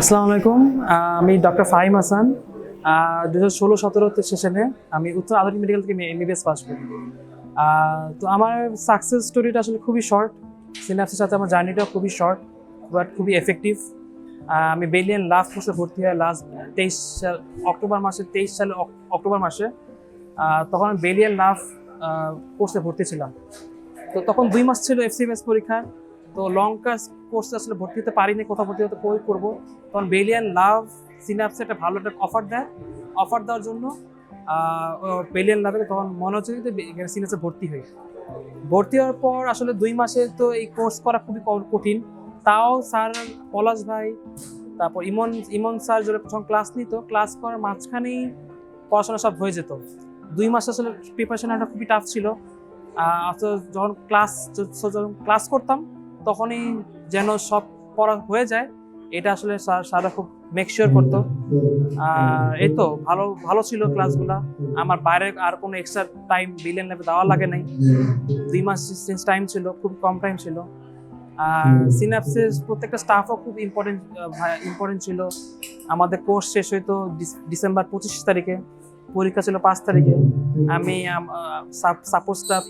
আসসালামু আলাইকুম। আমি ডক্টর ফাহিম হাসান। দু হাজার ষোলো সতেরো সেশনে আমি উত্তর আধুনিক মেডিকেল থেকে এমবিবিএস পাস করি। তো আমার সাকসেস স্টোরিটা আসলে খুবই শর্ট সিনাপসের সাথে আমার জার্নিটা খুবই শর্ট বাট খুবই এফেক্টিভ আমি বেলিয়ান লাস্ট কোর্সে ভর্তি হয় লাস্ট তেইশ সাল, অক্টোবর মাসে, তেইশ সালে অক্টোবর মাসে তখন আমি বেলিয়ান লাভ কোর্সে ভর্তি ছিলাম। তো তখন দুই মাস ছিল এফসিএমএস পরীক্ষা। তো লং কাজ কোর্সে আসলে ভর্তি হতে পারিনি, কোথাও ভর্তি হতে, কই করব? তখন বেলিয়ান লাভ সিনাপসে একটা ভালো একটা অফার দেয়। অফার দেওয়ার জন্য বেলিয়ান লাভে তখন মনে হচ্ছে এখানে সিনাপসে ভর্তি হই। ভর্তি হওয়ার পর আসলে দুই মাসে তো এই কোর্স করা খুবই কঠিন। তাও স্যার পলাশ ভাই, তারপর ইমন ইমন স্যার যখন ক্লাস নিত ক্লাস করার মাঝখানেই পড়াশোনা সব হয়ে যেত। দুই মাস আসলে প্রিপারেশন একটা খুবই টাফ ছিল। যখন ক্লাস যখন ক্লাস করতাম তখনই যেন সব পড়া হয়ে যায়। এটা আসলে স্যার, স্যাররা খুব মেকশিওর করতো। এই তো ভালো ভালো ছিল ক্লাসগুলা আমার বাইরে আর কোনো এক্সট্রা টাইম বিলিয়ন ল্যাবে দেওয়া লাগে নাই। দুই মাস টাইম ছিল, খুব কম টাইম ছিল। আর সিনাপসিস প্রত্যেকটা স্টাফও খুব ইম্পর্টেন্ট ইম্পর্টেন্ট ছিল। আমাদের কোর্স শেষ হইতো ডিসেম্বর পঁচিশ তারিখে। পরীক্ষা ছিল পাঁচ তারিখে। আমি সাপোর্ট স্টাফ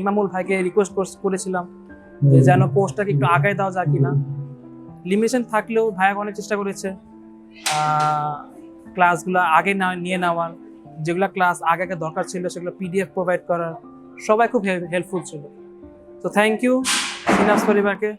ইমামুল ভাইকে রিকোয়েস্ট করেছিলাম। যে যেন কোর্সটাকে একটু আগায় দেওয়া যায় কিনা। লিমিটেশন থাকলেও ভাইয়া অনেক চেষ্টা করেছে ক্লাসগুলো আগে না নিয়ে নেওয়ার। যেগুলো ক্লাস আগে আগে দরকার ছিল সেগুলো পিডিএফ প্রোভাইড করার। সবাই খুব হেল্পফুল ছিল। তো থ্যাংক ইউ সিনাস পরিবারকে।